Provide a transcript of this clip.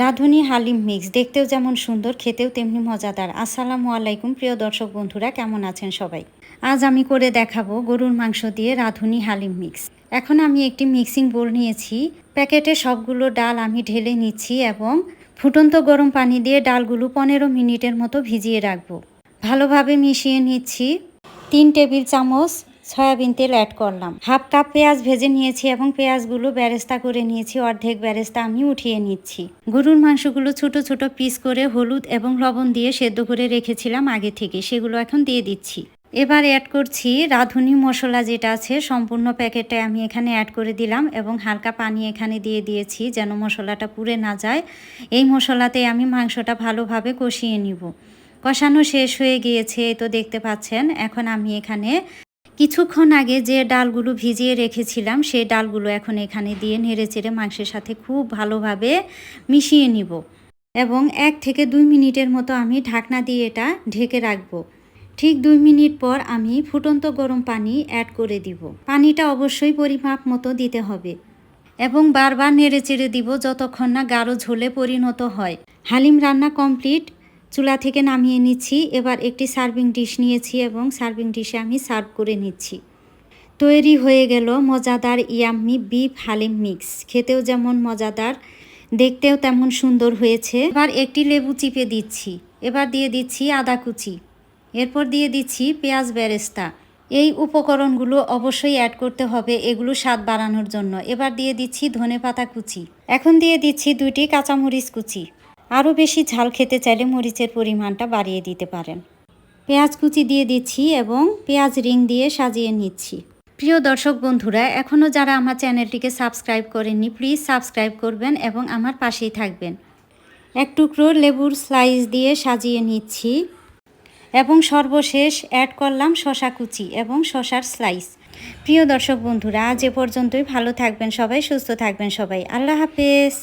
রাঁধুনি হালিম মিক্স, দেখতেও যেমন সুন্দর, খেতেও তেমনি মজাদার। আসসালামু আলাইকুম, প্রিয় দর্শক বন্ধুরা, কেমন আছেন সবাই? আজ আমি করে দেখাবো গরুর মাংস দিয়ে রাঁধুনি হালিম মিক্স। এখন আমি একটি মিক্সিং বোল নিয়েছি। প্যাকেটে সবগুলো ডাল আমি ঢেলে নিচ্ছি এবং ফুটন্ত গরম পানি দিয়ে ডালগুলো পনেরো মিনিটের মতো ভিজিয়ে রাখব। ভালোভাবে মিশিয়ে নিচ্ছি। তিন টেবিল চামচ সয়াবিন তেল অ্যাড করলাম। হাফ কাপ পেঁয়াজ ভেজে নিয়েছি এবং পেঁয়াজগুলো ব্যারেস্তা করে নিয়েছি, অর্ধেক ব্যারেস্তা আমি উঠিয়ে নিচ্ছি। গরুর মাংসগুলো ছোট ছোট পিস করে হলুদ এবং লবণ দিয়ে সেদ্ধ করে রেখেছিলাম আগে থেকে, সেগুলো এখন দিয়ে দিচ্ছি। এবার অ্যাড করছি রাঁধুনি মশলা যেটা আছে, সম্পূর্ণ প্যাকেটে আমি এখানে অ্যাড করে দিলাম এবং হালকা পানি এখানে দিয়ে দিয়েছি যেন মশলাটা পুড়ে না যায়। এই মশলাতে আমি মাংসটা ভালোভাবে কষিয়ে নিব। কষানো শেষ হয়ে গিয়েছে তো দেখতে পাচ্ছেন। এখন আমি এখানে কিছুক্ষণ আগে যে ডালগুলো ভিজিয়ে রেখেছিলাম, সেই ডালগুলো এখন এখানে দিয়ে নেড়েচেড়ে মাংসের সাথে খুব ভালোভাবে মিশিয়ে নিব এবং এক থেকে দুই মিনিটের মতো আমি ঢাকনা দিয়ে এটা ঢেকে রাখব। ঠিক দুই মিনিট পর আমি ফুটন্ত গরম পানি অ্যাড করে দিব। পানিটা অবশ্যই পরিমাপ মতো দিতে হবে এবং বারবার নেড়ে চেড়ে দিব যতক্ষণ না গাঢ় ঝোলে পরিণত হয়। হালিম রান্না কমপ্লিট। চুলা থেকে নামিয়ে নিচ্ছি। এবার একটি সার্ভিং ডিশ নিয়েছি এবং সার্ভিং ডিশে আমি সার্ভ করে নিচ্ছি। তৈরি হয়ে গেল মজাদার ইয়াম্মি বিফ হালিম মিক্স। খেতেও যেমন মজাদার, দেখতেও তেমন সুন্দর হয়েছে। এবার একটি লেবু চিপে দিচ্ছি। এবার দিয়ে দিচ্ছি আদা কুচি। এরপর দিয়ে দিচ্ছি পেঁয়াজ বেরেস্তা। এই উপকরণগুলো অবশ্যই অ্যাড করতে হবে, এগুলো স্বাদ বাড়ানোর জন্য। এবার দিয়ে দিচ্ছি ধনে পাতা কুচি। এখন দিয়ে দিচ্ছি দুইটি কাঁচামরিচ কুচি। আরও বেশি ঝাল খেতে চাইলে মরিচের পরিমাণটা বাড়িয়ে দিতে পারেন। পেঁয়াজ কুচি দিয়ে দিচ্ছি এবং পেঁয়াজ রিং দিয়ে সাজিয়ে নিচ্ছি। প্রিয় দর্শক বন্ধুরা, এখনও যারা আমার চ্যানেলটিকে সাবস্ক্রাইব করেননি, প্লিজ সাবস্ক্রাইব করবেন এবং আমার পাশেই থাকবেন। এক টুকরো লেবুর স্লাইস দিয়ে সাজিয়ে নিচ্ছি এবং সর্বশেষ অ্যাড করলাম শশা কুচি এবং শশার স্লাইস প্রিয় দর্শক বন্ধুরা, আজ এ পর্যন্তই। ভালো থাকবেন সবাই, সুস্থ থাকবেন সবাই। আল্লাহ হাফেজ।